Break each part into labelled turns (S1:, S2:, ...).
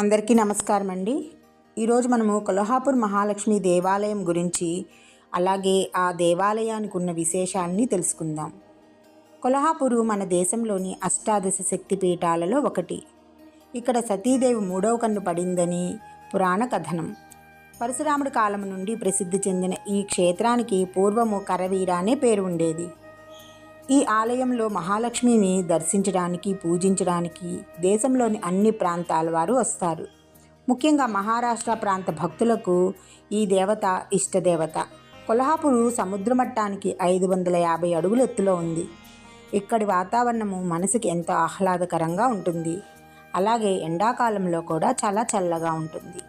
S1: అందరికీ నమస్కారం అండి ఈరోజు మనము కొల్హాపూర్ మహాలక్ష్మి దేవాలయం గురించి అలాగే ఆ దేవాలయానికి ఉన్న విశేషాన్ని తెలుసుకుందాం. కొల్హాపూరు మన దేశంలోని అష్టాదశ శక్తి పీఠాలలో ఒకటి. ఇక్కడ సతీదేవి మూడవ కన్ను పడిందని పురాణ కథనం. పరశురాముడి కాలం నుండి ప్రసిద్ధి చెందిన ఈ క్షేత్రానికి పూర్వము కరవీర అనే పేరు ఉండేది. ఈ ఆలయంలో మహాలక్ష్మిని దర్శించడానికి పూజించడానికి దేశంలోని అన్ని ప్రాంతాల వారు వస్తారు. ముఖ్యంగా మహారాష్ట్ర ప్రాంత భక్తులకు ఈ దేవత ఇష్టదేవత. కొల్హాపూరు సముద్ర మట్టానికి ఐదు వందల యాభై అడుగుల ఎత్తులో ఉంది. ఇక్కడి వాతావరణము మనసుకి ఎంతో ఆహ్లాదకరంగా ఉంటుంది. అలాగే ఎండాకాలంలో కూడా చాలా చల్లగా ఉంటుంది.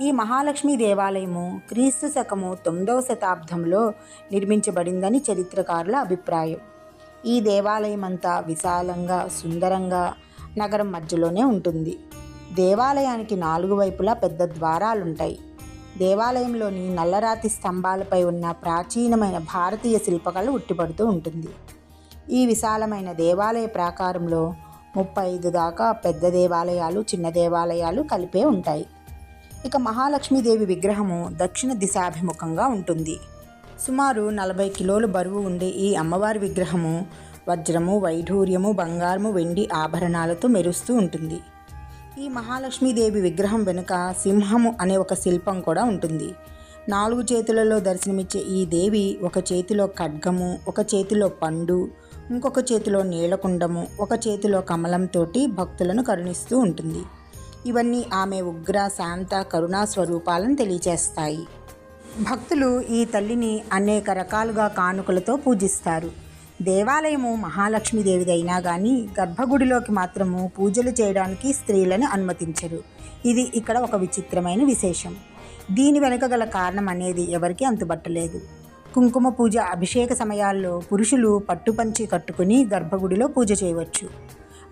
S1: ఈ మహాలక్ష్మి దేవాలయము క్రీస్తు శకము తొమ్మిదవ శతాబ్దంలో నిర్మించబడిందని చరిత్రకారుల అభిప్రాయం. ఈ దేవాలయం అంతా విశాలంగా సుందరంగా నగరం మధ్యలోనే ఉంటుంది. దేవాలయానికి నాలుగు వైపులా పెద్ద ద్వారాలుంటాయి. దేవాలయంలోని నల్లరాతి స్తంభాలపై ఉన్న ప్రాచీనమైన భారతీయ శిల్పకళ ఉట్టిపడుతూ ఉంటుంది. ఈ విశాలమైన దేవాలయ ప్రాకారంలో ముప్పై ఐదు దాకా పెద్ద దేవాలయాలు చిన్న దేవాలయాలు కలిపే ఉంటాయి. ఇక మహాలక్ష్మీదేవి విగ్రహము దక్షిణ దిశాభిముఖంగా ఉంటుంది. సుమారు నలభై కిలోలు బరువు ఉండే ఈ అమ్మవారి విగ్రహము వజ్రము వైఢూర్యము బంగారము వెండి ఆభరణాలతో మెరుస్తూ ఉంటుంది. ఈ మహాలక్ష్మీదేవి విగ్రహం వెనుక సింహము అనే ఒక శిల్పం కూడా ఉంటుంది. నాలుగు చేతులలో దర్శనమిచ్చే ఈ దేవి ఒక చేతిలో ఖడ్గము ఒక చేతిలో పండు ఇంకొక చేతిలో నీలకుండము ఒక చేతిలో కమలంతోటి భక్తులను కరుణిస్తూ ఉంటుంది. ఇవన్నీ ఆమె ఉగ్ర శాంత కరుణా స్వరూపాలను తెలియజేస్తాయి. భక్తులు ఈ తల్లిని అనేక రకాలుగా కానుకలతో పూజిస్తారు. దేవాలయము మహాలక్ష్మీదేవిదైనా కానీ గర్భగుడిలోకి మాత్రము పూజలు చేయడానికి స్త్రీలను అనుమతించరు. ఇది ఇక్కడ ఒక విచిత్రమైన విశేషం. దీని వెనుక గల కారణం అనేది ఎవరికీ అంతుబట్టలేదు. కుంకుమ పూజ అభిషేక సమయాల్లో పురుషులు పట్టుపంచి కట్టుకుని గర్భగుడిలో పూజ చేయవచ్చు.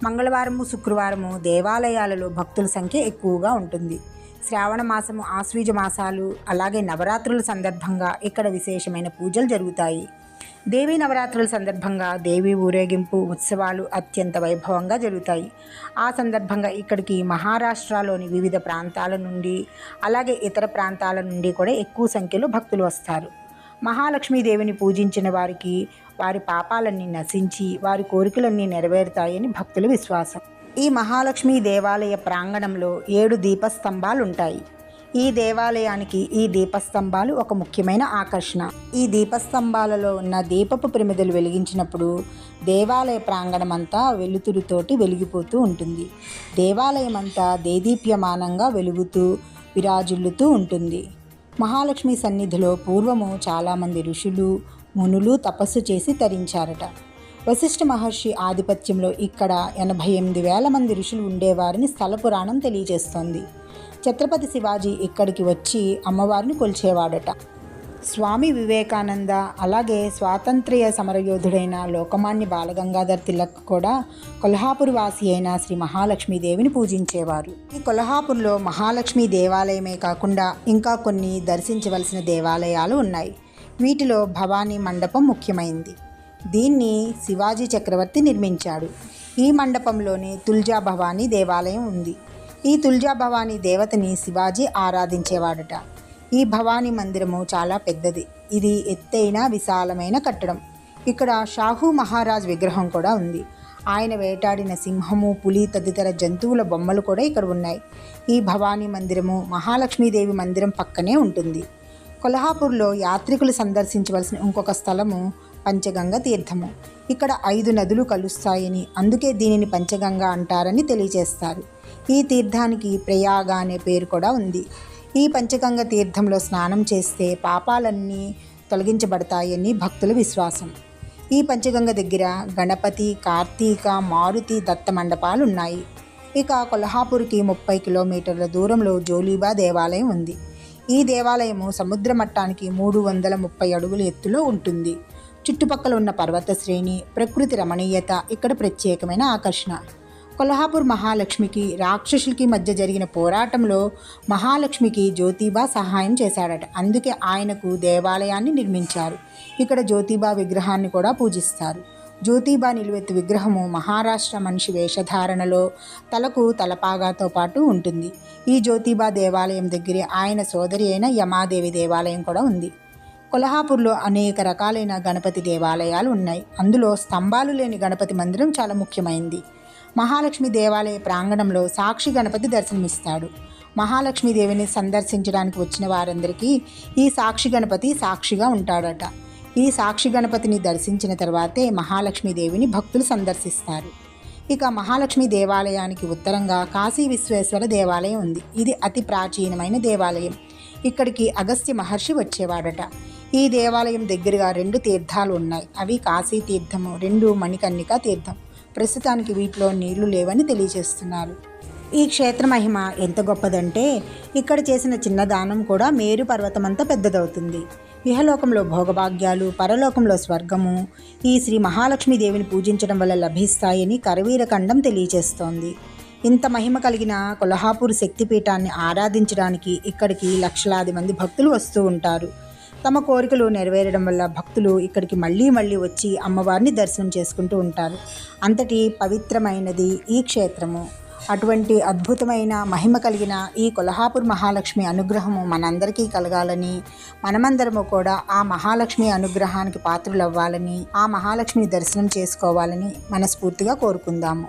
S1: మంగళవారము శుక్రవారము దేవాలయాలలో భక్తుల సంఖ్య ఎక్కువగా ఉంటుంది. శ్రావణ మాసము ఆశ్వీజ మాసాలు అలాగే నవరాత్రుల సందర్భంగా ఇక్కడ విశేషమైన పూజలు జరుగుతాయి. దేవీ నవరాత్రుల సందర్భంగా దేవి ఊరేగింపు ఉత్సవాలు అత్యంత వైభవంగా జరుగుతాయి. ఆ సందర్భంగా ఇక్కడికి మహారాష్ట్రలోని వివిధ ప్రాంతాల నుండి అలాగే ఇతర ప్రాంతాల నుండి కూడా ఎక్కువ సంఖ్యలో భక్తులు వస్తారు. మహాలక్ష్మీదేవిని పూజించిన వారికి వారి పాపాలన్నీ నశించి వారి కోరికలన్నీ నెరవేరుతాయని భక్తుల విశ్వాసం. ఈ మహాలక్ష్మి దేవాలయ ప్రాంగణంలో ఏడు దీపస్తంభాలు ఉంటాయి ఈ దేవాలయానికి ఈ దీపస్తంభాలు ఒక ముఖ్యమైన ఆకర్షణ. ఈ దీపస్తంభాలలో ఉన్న దీపపు ప్రమిదలు వెలిగించినప్పుడు దేవాలయ ప్రాంగణం అంతా వెలుతురుతోటి వెలిగిపోతూ ఉంటుంది. దేవాలయం అంతా దేదీప్యమానంగా వెలుగుతూ విరాజిల్లుతూ ఉంటుంది. మహాలక్ష్మి సన్నిధిలో పూర్వము చాలామంది ఋషులు మునులు తపస్సు చేసి తరించారట. వశిష్ఠ మహర్షి ఆధిపత్యంలో ఇక్కడ ఎనభై ఎనిమిది వేల మంది ఋషులు ఉండేవారని స్థల పురాణం తెలియజేస్తోంది. ఛత్రపతి శివాజీ ఇక్కడికి వచ్చి అమ్మవారిని కొలిచేవాడట. స్వామి వివేకానంద అలాగే స్వాతంత్ర్య సమరయోధుడైన లోకమాన్య బాలగంగాధర్ తిలక్ కూడా కొల్హాపూర్ వాసి అయిన శ్రీ మహాలక్ష్మీదేవిని పూజించేవారు. ఈ కొల్హాపూర్లో మహాలక్ష్మి దేవాలయమే కాకుండా ఇంకా కొన్ని దర్శించవలసిన దేవాలయాలు ఉన్నాయి. వీటిలో భవానీ మండపం ముఖ్యమైంది. దీన్ని శివాజీ చక్రవర్తి నిర్మించాడు. ఈ మండపంలోనే తుల్జా భవానీ దేవాలయం ఉంది. ఈ తుల్జా భవానీ దేవతని శివాజీ ఆరాధించేవాడట. ఈ భవానీ మందిరము చాలా పెద్దది. ఇది ఎత్తైన విశాలమైన కట్టడం. ఇక్కడ షాహు మహారాజ్ విగ్రహం కూడా ఉంది. ఆయన వేటాడిన సింహము పులి తదితర జంతువుల బొమ్మలు కూడా ఇక్కడ ఉన్నాయి. ఈ భవానీ మందిరము మహాలక్ష్మీదేవి మందిరం పక్కనే ఉంటుంది. కొల్హాపూర్లో యాత్రికులు సందర్శించవలసిన ఇంకొక స్థలము పంచగంగ తీర్థము. ఇక్కడ ఐదు నదులు కలుస్తాయని అందుకే దీనిని పంచగంగ అంటారని తెలియజేస్తారు. ఈ తీర్థానికి ప్రయాగ అనే పేరు కూడా ఉంది. ఈ పంచగంగ తీర్థంలో స్నానం చేస్తే పాపాలన్నీ తొలగించబడతాయని భక్తుల విశ్వాసం. ఈ పంచగంగ దగ్గర గణపతి కార్తీక మారుతి దత్త మండపాలు ఉన్నాయి ఇక కొల్హాపూర్కి ముప్పై కిలోమీటర్ల దూరంలో జోలీబా దేవాలయం ఉంది. ఈ దేవాలయము సముద్ర మట్టానికి మూడు వందల ముప్పై అడుగుల ఎత్తులో ఉంటుంది. చుట్టుపక్కల ఉన్న పర్వత శ్రేణి ప్రకృతి రమణీయత ఇక్కడ ప్రత్యేకమైన ఆకర్షణ. కొల్హాపూర్ మహాలక్ష్మికి రాక్షసులకి మధ్య జరిగిన పోరాటంలో మహాలక్ష్మికి జ్యోతిబా సహాయం చేశాడట. అందుకే ఆయనకు దేవాలయాన్ని నిర్మించారు. ఇక్కడ జ్యోతిబా విగ్రహాన్ని కూడా పూజిస్తారు. జ్యోతిబా నిలువెత్తు విగ్రహము మహారాష్ట్ర మనిషి వేషధారణలో తలకు తలపాగాతో పాటు ఉంటుంది. ఈ జ్యోతిబా దేవాలయం దగ్గరే ఆయన సోదరి అయిన యమాదేవి దేవాలయం కూడా ఉంది. కొల్హాపూర్లో అనేక రకాలైన గణపతి దేవాలయాలు ఉన్నాయి. అందులో స్తంభాలు లేని గణపతి మందిరం చాలా ముఖ్యమైంది. మహాలక్ష్మి దేవాలయ ప్రాంగణంలో సాక్షి గణపతి దర్శనమిస్తాడు. మహాలక్ష్మీదేవిని సందర్శించడానికి వచ్చిన వారందరికీ ఈ సాక్షి గణపతి సాక్షిగా ఉంటాడట. ఈ సాక్షి గణపతిని దర్శించిన తర్వాతే మహాలక్ష్మీదేవిని భక్తులు సందర్శిస్తారు. ఇక మహాలక్ష్మి దేవాలయానికి ఉత్తరంగా కాశీ విశ్వేశ్వర దేవాలయం ఉంది. ఇది అతి ప్రాచీనమైన దేవాలయం. ఇక్కడికి అగస్త్య మహర్షి వచ్చేవాడట. ఈ దేవాలయం దగ్గరగా రెండు తీర్థాలు ఉన్నాయి. అవి కాశీ తీర్థము రెండు మణికర్ణిక తీర్థం. ప్రస్తుతానికి వీటిలో నీళ్ళు లేవని తెలియజేస్తున్నారు. ఈ క్షేత్ర మహిమ ఎంత గొప్పదంటే ఇక్కడ చేసిన చిన్న దానం కూడా మేరు పర్వతమంతా పెద్దదవుతుంది. ఇహలోకంలో భోగభాగ్యాలు పరలోకంలో స్వర్గము ఈ శ్రీ మహాలక్ష్మీదేవిని పూజించడం వల్ల లభిస్తాయని కరవీరఖండం తెలియజేస్తోంది. ఇంత మహిమ కలిగిన కొల్హాపూర్ శక్తిపీఠాన్ని ఆరాధించడానికి ఇక్కడికి లక్షలాది మంది భక్తులు వస్తూ ఉంటారు. తమ కోరికలు నెరవేరడం వల్ల భక్తులు ఇక్కడికి మళ్ళీ మళ్ళీ వచ్చి అమ్మవారిని దర్శనం చేసుకుంటూ ఉంటారు. అంతటి పవిత్రమైనది ఈ క్షేత్రము. అటువంటి అద్భుతమైన మహిమ కలిగిన ఈ కొల్హాపూర్ మహాలక్ష్మి అనుగ్రహము మనందరికీ కలగాలని మనమందరము కూడా ఆ మహాలక్ష్మి అనుగ్రహానికి పాత్రలు అవ్వాలని ఆ మహాలక్ష్మిని దర్శనం చేసుకోవాలని మనస్ఫూర్తిగా కోరుకుందాము.